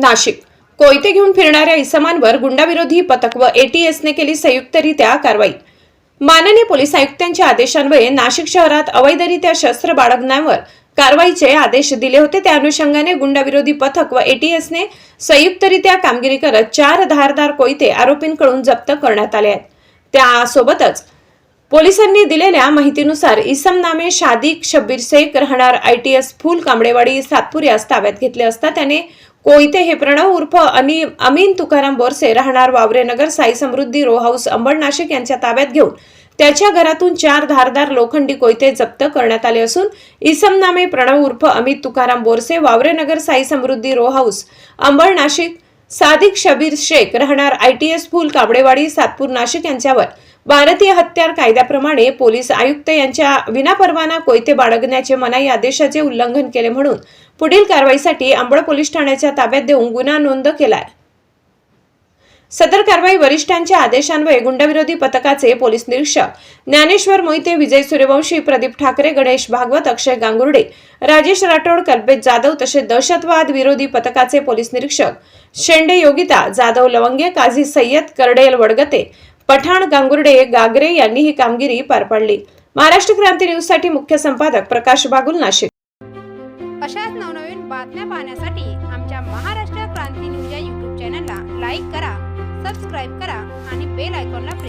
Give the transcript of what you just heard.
नाशिक. कोयते घेऊन फिरणाऱ्या इसमांवर गुंडाविरोधी पथक व एटीएसने केली संयुक्तरित्या कारवाई. माननीय पोलीस आयुक्तांच्या आदेशान्वये नाशिक शहरात अवैधरित्या शस्त्र बाळगण्यावर कारवाईचे आदेश दिले होते. त्या अनुषंगाने गुंडाविरोधी पथक व एटीएसने संयुक्तरित्या कामगिरी करत चार धारदार कोयते आरोपींकडून जप्त करण्यात आले आहेत. त्यासोबतच पोलिसांनी दिलेल्या माहितीनुसार इसम नामे शादिक शब्बीर शेख राहणार आय टी एस फुल कांबडेवाडी सातपूर यास ताब्यात घेतले असता त्याने कोयते हे प्रणव उर्फ अनि अमीन तुकाराम बोरसे राहणार वावरेनगर साई समृद्धी रो हाऊस अंबड नाशिक यांच्या ताब्यात घेऊन त्याच्या घरातून चार धारदार लोखंडी कोयते जप्त करण्यात आले असून इसम नामे प्रणव उर्फ अमित तुकाराम बोरसे वावरेनगर साई समृद्धी रो हाऊस अंबड नाशिक सादिक शबीर शेख राहणार आय टी एस फुल काबडेवाडी सातपूर नाशिक यांच्यावर भारतीय हत्यार कायद्याप्रमाणे पोलीस आयुक्त यांच्या विनापरवाना कोयते बाळगण्याचे मनाई आदेशाचे उल्लंघन केले म्हणून पुढील कारवाईसाठी अंबड पोलीस ठाण्याच्या ताब्यात देऊन गुन्हा नोंद केलाय. सदर कारवाई वरिष्ठांच्या आदेशान्वये गुंडविरोधी पथकाचे पोलीस निरीक्षक ज्ञानेश्वर मोहिते विजय सूर्यवंशी प्रदीप ठाकरे गणेश भागवत अक्षय गांगुर्डे राजेश राठोड कल्पेश जाधव तसेच दहशतवाद विरोधी पथकाचे पोलीस निरीक्षक शेंडे योगिता जाधव लवंगे काझी सय्यद करडेल वडगते पठाण गांगुर्डे गागरे यांनी ही कामगिरी पार पाडली. महाराष्ट्र क्रांती न्यूजसाठी मुख्य संपादक प्रकाश बागुल नाशिक. अशाच नवनवीन बातम्या पाहण्यासाठी आमच्या महाराष्ट्र क्रांती न्यूज या युट्यूब चॅनलला लाईक करा सबस्क्राईब करा आणि बेल आयकॉनला